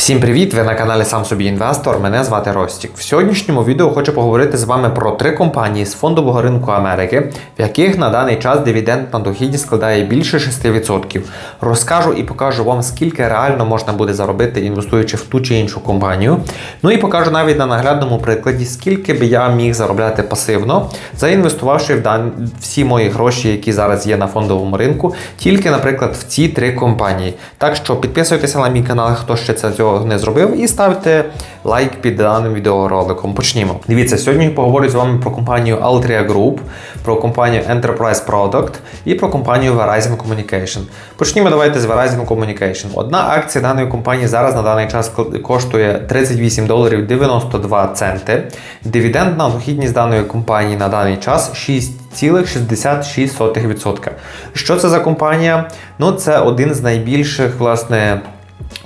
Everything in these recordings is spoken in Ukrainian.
Всім привіт! Ви на каналі Сам собі інвестор. Мене звати Ростік. В сьогоднішньому відео хочу поговорити з вами про три компанії з фондового ринку Америки, в яких на даний час дивідендна дохідність складає більше 6%. Розкажу і покажу вам, скільки реально можна буде заробити, інвестуючи в ту чи іншу компанію. Ну і покажу навіть на наглядному прикладі, скільки би я міг заробляти пасивно, заінвестувавши в дан... всі мої гроші, які зараз є на фондовому ринку, тільки, наприклад, в ці три компанії. Так що підписуйтеся на мій канал, хто ще це цього не зробив, і ставте лайк під даним відеороликом. Почнімо. Дивіться, сьогодні поговорю з вами про компанію Altria Group, про компанію Enterprise Product і про компанію Verizon Communication. Почнімо давайте з Verizon Communication. Одна акція даної компанії зараз на даний час коштує 38 доларів 92 центи. Дивідендна дохідність даної компанії на даний час 6,66%. Що це за компанія? Ну, це один з найбільших, власне.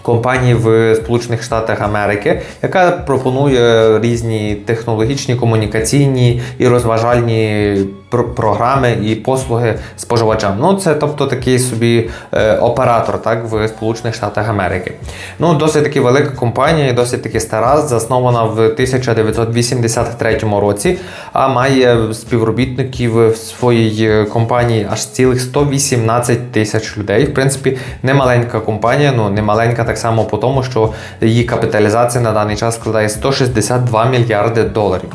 Компанії в Сполучених Штатах Америки, яка пропонує різні технологічні, комунікаційні і розважальні програми і послуги споживачам. Ну, це тобто такий собі е, оператор так, в Сполучених Штатах Америки. Ну, Досить таки велика компанія, досить таки стара, заснована в 1983 році, а має співробітників в своїй компанії аж цілих 118 тисяч людей. В принципі, не маленька компанія, ну не маленька так само по тому, що її капіталізація на даний час складає 162 мільярди доларів.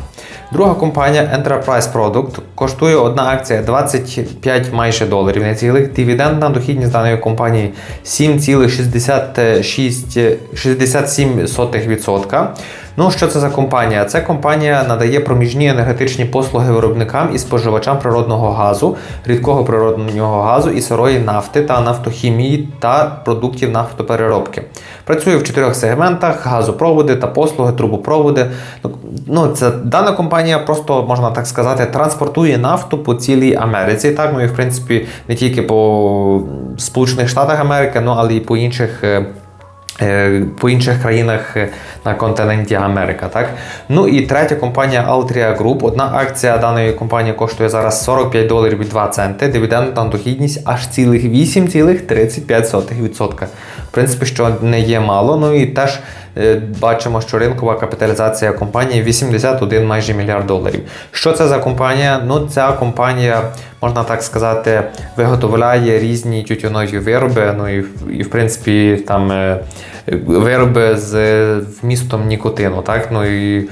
Друга компанія Enterprise Product коштує одна акція 25 майже доларів не цілих. Дивідендна дохідність даної компанії 7,67%. Ну, що це за компанія? Це компанія надає проміжні енергетичні послуги виробникам і споживачам природного газу, рідкого природного газу і сирої нафти та нафтохімії та продуктів нафтопереробки. Працює в чотирьох сегментах: газопроводи та послуги, трубопроводи. Ну, це Дана компанія просто, можна так сказати, транспортує нафту по цілій Америці. Так, ну і в принципі не тільки по Сполучених Штатах Америки, ну але й по інших. Е, Е, по інших країнах е, на континенті Америка. Так? Ну і третя компанія Altria Group. Одна акція даної компанії коштує зараз 45 доларів і 2 центи. Дивідендна дохідність аж цілих 8,35%. В принципі, що не є мало. Ну і теж е, бачимо, що ринкова капіталізація компанії 81 майже мільярд доларів. Що це за компанія? Ну, ця компанія, можна так сказати, виготовляє різні тютюнові вироби. Ну і, і в принципі, там вироби з вмістом нікотину. Так? Ну і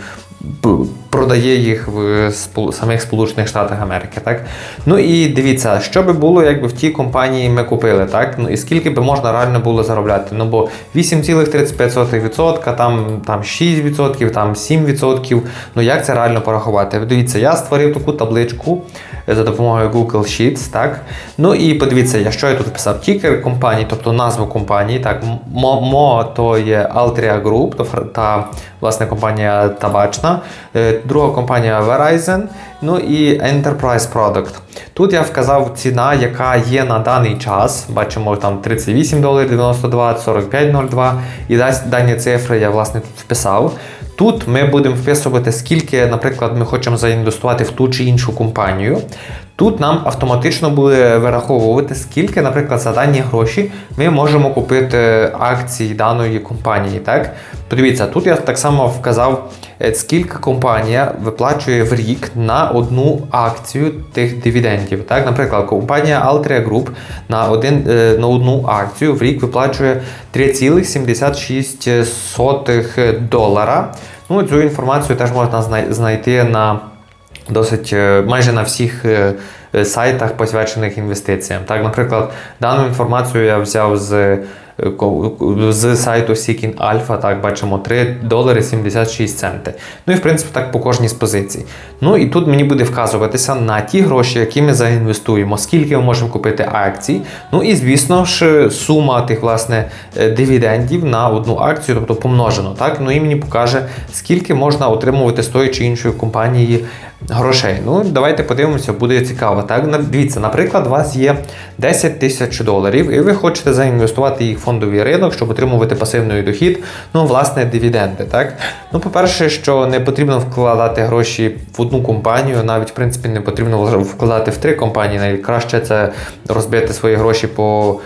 Продає їх в самих Сполучених Штатах Америки. Так? Ну і дивіться, що би було, якби в тій компанії ми купили, так? Ну і скільки би можна реально було заробляти. Ну бо 8,35%, там там 6%, там 7%. Ну як це реально порахувати? Дивіться, я створив таку табличку за допомогою Google Sheets. так? Ну і подивіться, що я тут писав. Тікер компанії, тобто назву компанії. так, МО то є Altria Group, та власне компанія табачна. Е, друга компанія Verizon, ну і Enterprise Product. Тут я вказав ціна, яка є на даний час. Бачимо там 38 доларів 92, 45,02. І дані цифри я власне тут вписав. Тут ми будемо вписувати, скільки, наприклад, ми хочемо заінвестувати в ту чи іншу компанію. Тут нам автоматично буде вираховувати, скільки, наприклад, за дані гроші ми можемо купити акції даної компанії. Так? Подивіться, тут я так само вказав, скільки компанія виплачує в рік на одну акцію тих дивідендів. Так? Наприклад, компанія Altria Group на один, е, на одну акцію в рік виплачує 3,76 долара. Ну, Цю інформацію теж можна знайти на досить е, майже на всіх е, е, сайтах, посвячених інвестиціям. Так, Наприклад, дану інформацію я взяв з з сайту Seeking Alpha, так, бачимо 3 долари 76 центи. Ну і в принципі так по кожній з позицій. Ну і тут мені буде вказуватися на ті гроші, які ми заінвестуємо, скільки ми можемо купити акцій. Ну і звісно ж, сума тих власне дивідендів на одну акцію, тобто помножено. так, Ну і мені покаже, скільки можна отримувати з тої чи іншої компанії грошей. Ну, давайте подивимося, буде цікаво. Так, Дивіться, наприклад, у вас є 10 тисяч доларів, і ви хочете заінвестувати їх в фондовий ринок, щоб отримувати пасивний дохід, ну, власне, дивіденди. Так? Ну, По-перше, що не потрібно вкладати гроші в одну компанію, навіть в принципі не потрібно вкладати в три компанії. Найкраще це розбити свої гроші по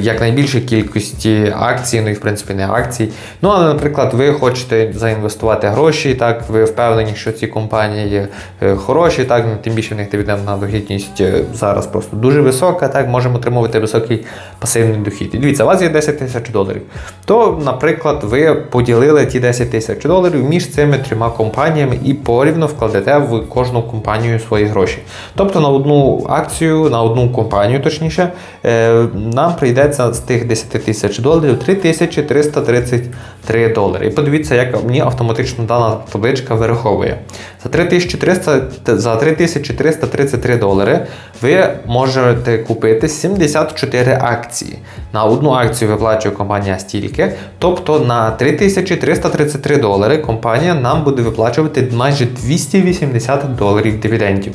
якнайбільшій кількості акцій, ну і в принципі не акцій. Ну, але, наприклад, ви хочете заінвестувати гроші, так, ви впевнені, що ці компанії є е, хороші, так, ну, тим більше в них дивідендна дохідність е, зараз просто дуже висока, так, можемо отримувати високий пасивний дохід. І дивіться, у вас є 10 тисяч доларів. То, наприклад, ви поділили ті 10 тисяч доларів між цими трьома компаніями і порівно вкладете в кожну компанію свої гроші. Тобто на одну акцію, на одну компанію, точніше, е, нам прийдеться з тих 10 тисяч доларів 3333 долари. І подивіться, як мені автоматично дана табличка вираховує. За 3300, за 3333 долари ви можете купити 74 акції. На одну акцію виплачує компанія стільки. Тобто на 3333 долари компанія нам буде виплачувати майже 280 доларів дивідендів.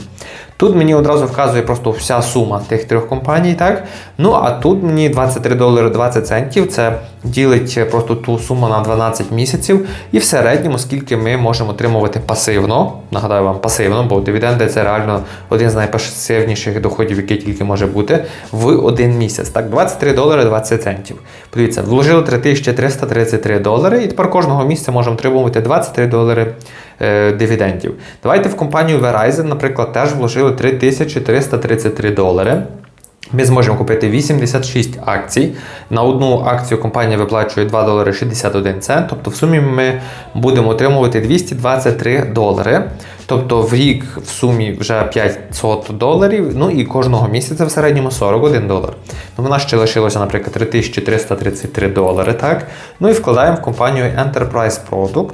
Тут мені одразу вказує просто вся сума тих трьох компаній, так? Ну а тут мені 23 долари 20 центів. Це ділить просто ту суму на 12 місяців. І в середньому, скільки ми можемо отримувати пасивно. Нагадаю вам, пасивно, бо дивіденди це реально один з найпасивніших доходів, який тільки може бути в один місяць. Так, 23 долари 20 центів. Подивіться, вложили 3333 долари, і тепер кожного місяця можемо отримувати 23 долари е, дивідендів. Давайте в компанію Verizon, наприклад, теж вложили 3333 долари. Ми зможемо купити 86 акцій. На одну акцію компанія виплачує 2 долари 61 цент. Тобто в сумі ми будемо отримувати 223 долари. Тобто в рік в сумі вже 500 доларів. Ну і кожного місяця в середньому 41 долар. Ну, в нас ще лишилося, наприклад, 3333 долари. Так? Ну і вкладаємо в компанію Enterprise Product.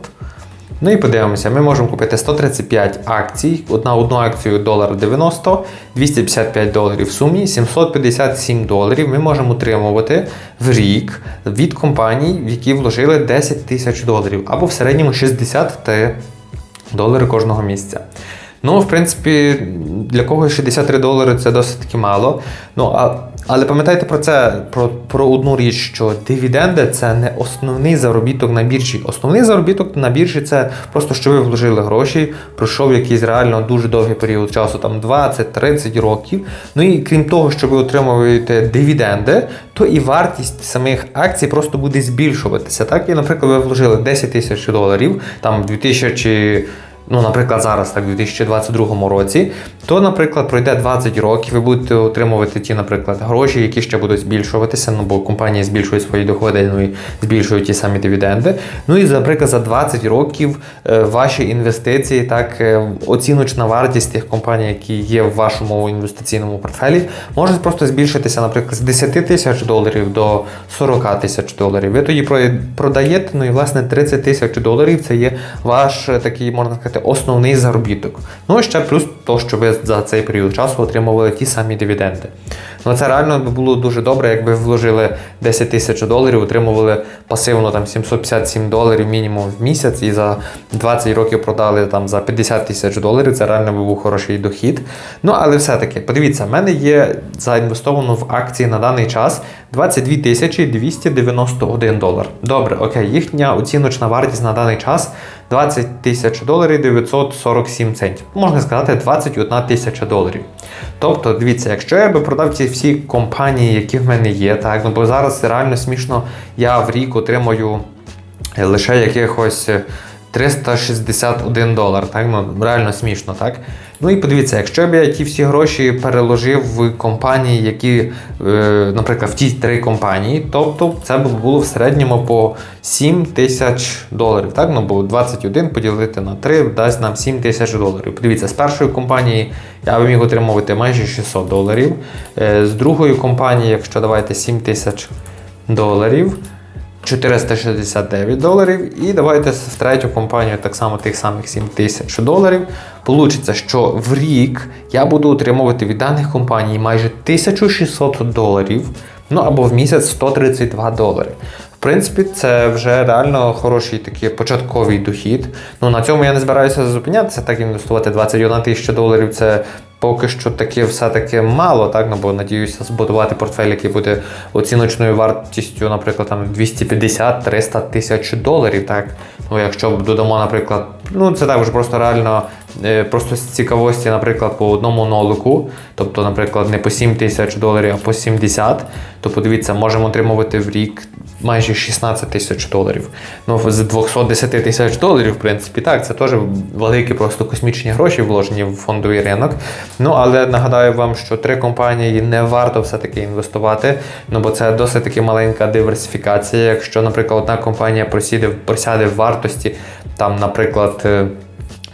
Ну і подивимося, ми можемо купити 135 акцій, одна одну акцію долар 90, 255 доларів в сумі, 757 доларів ми можемо отримувати в рік від компаній, в які вложили 10 тисяч доларів, або в середньому 63 долари кожного місяця. Ну, в принципі, для когось 63 долари це досить таки мало. Ну, а, але пам'ятайте про це, про, про одну річ, що дивіденди це не основний заробіток на біржі. Основний заробіток на біржі це просто що ви вложили гроші, пройшов якийсь реально дуже довгий період часу, там 20-30 років. Ну і крім того, що ви отримуєте дивіденди, то і вартість самих акцій просто буде збільшуватися. Так, і, наприклад, ви вложили 10 тисяч доларів, там 2000 ну, наприклад, зараз, так, у 2022 році, то, наприклад, пройде 20 років, ви будете отримувати ті, наприклад, гроші, які ще будуть збільшуватися, ну бо компанії збільшують свої доходи, ну і збільшують ті самі дивіденди. Ну і, наприклад, за 20 років е, ваші інвестиції, так, е, оціночна вартість тих компаній, які є в вашому інвестиційному портфелі, може просто збільшитися, наприклад, з 10 тисяч доларів до 40 тисяч доларів. Ви тоді продаєте, ну і власне 30 тисяч доларів це є ваш е, такий, можна сказати, основний заробіток. Ну і ще плюс то, що ви за цей період часу отримували ті самі дивіденди. Ну це реально було дуже добре, якби вложили 10 тисяч доларів, отримували пасивно там 757 доларів мінімум в місяць і за 20 років продали там за 50 тисяч доларів. Це реально був хороший дохід. Ну але все-таки, подивіться, в мене є заінвестовано в акції на даний час 22 тисячі 291 долар. Добре, окей, їхня оціночна вартість на даний час 20 тисяч доларів 947 центів. Можна сказати, 21 тисяча доларів. Тобто, дивіться, якщо я би продав ці всі компанії, які в мене є, так, ну бо зараз реально смішно, я в рік отримую лише якихось 361 долар. Так? Ну, Реально смішно, так? Ну і подивіться, якщо б я ті всі гроші переложив в компанії, які, е, наприклад, в ті три компанії, тобто це б було в середньому по 7 тисяч доларів. Так? Ну, бо 21 поділити на 3 дасть нам 7 тисяч доларів. Подивіться, з першої компанії я б міг отримувати майже 600 доларів. Е, з другої компанії, якщо давайте 7 тисяч доларів. 469 доларів. І давайте в третю компанію так само тих самих 7 тисяч доларів. Получиться, що в рік я буду отримувати від даних компаній майже 1600 доларів, ну або в місяць 132 долари. В принципі, це вже реально хороший такий початковий дохід. Ну на цьому я не збираюся зупинятися, так інвестувати 21 тисяча доларів. Це Поки що таке все-таки мало, так? Ну, бо надіюся збудувати портфель, який буде оціночною вартістю, наприклад, там 250-300 тисяч доларів. так? Ну, Якщо додамо, наприклад, ну це також просто реально просто з цікавості, наприклад, по одному нолику, тобто, наприклад, не по 7 тисяч доларів, а по 70, то подивіться, можемо отримувати в рік майже 16 тисяч доларів. Ну, з 210 тисяч доларів, в принципі, так, це теж великі, просто космічні гроші вложені в фондовий ринок. Ну, але нагадаю вам, що три компанії не варто все-таки інвестувати, ну бо це досить таки маленька диверсифікація. Якщо, наприклад, одна компанія просіде, просяде в вартості, там, наприклад, е,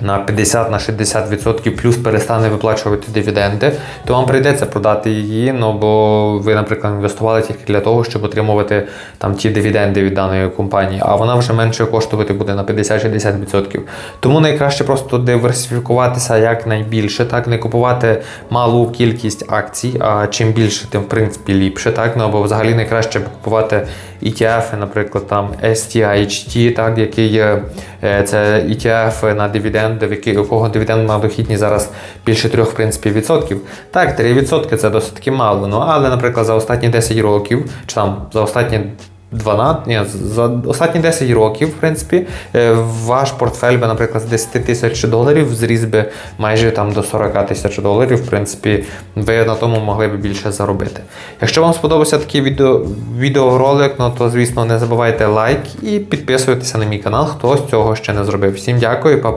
на 50 на 60% плюс перестане виплачувати дивіденди, то вам прийдеться продати її. Ну бо ви, наприклад, інвестували тільки для того, щоб отримувати там ті дивіденди від даної компанії, а вона вже менше коштувати буде на 50-60%. Тому найкраще просто диверсифікуватися якнайбільше, так не купувати малу кількість акцій, а чим більше, тим в принципі ліпше. Так, ну або взагалі найкраще купувати ETF, наприклад, там STIHT, так, який є е, це ETF на дивіденди, в який- у кого дивідендна дохідність зараз більше 3 в принципі, відсотків. Так, 3% це досить мало. Ну, але, наприклад, за останні 10 років, чи там за останні 12, ні, за останні 10 років, в принципі, е, ваш портфель би, наприклад, з 10 тисяч доларів зріс би майже там до 40 тисяч доларів. В принципі, ви на тому могли б більше заробити. Якщо вам сподобався такий відео, відеоролик, ну то звісно не забувайте лайк і підписуйтеся на мій канал, хто з цього ще не зробив. Всім дякую, па-па.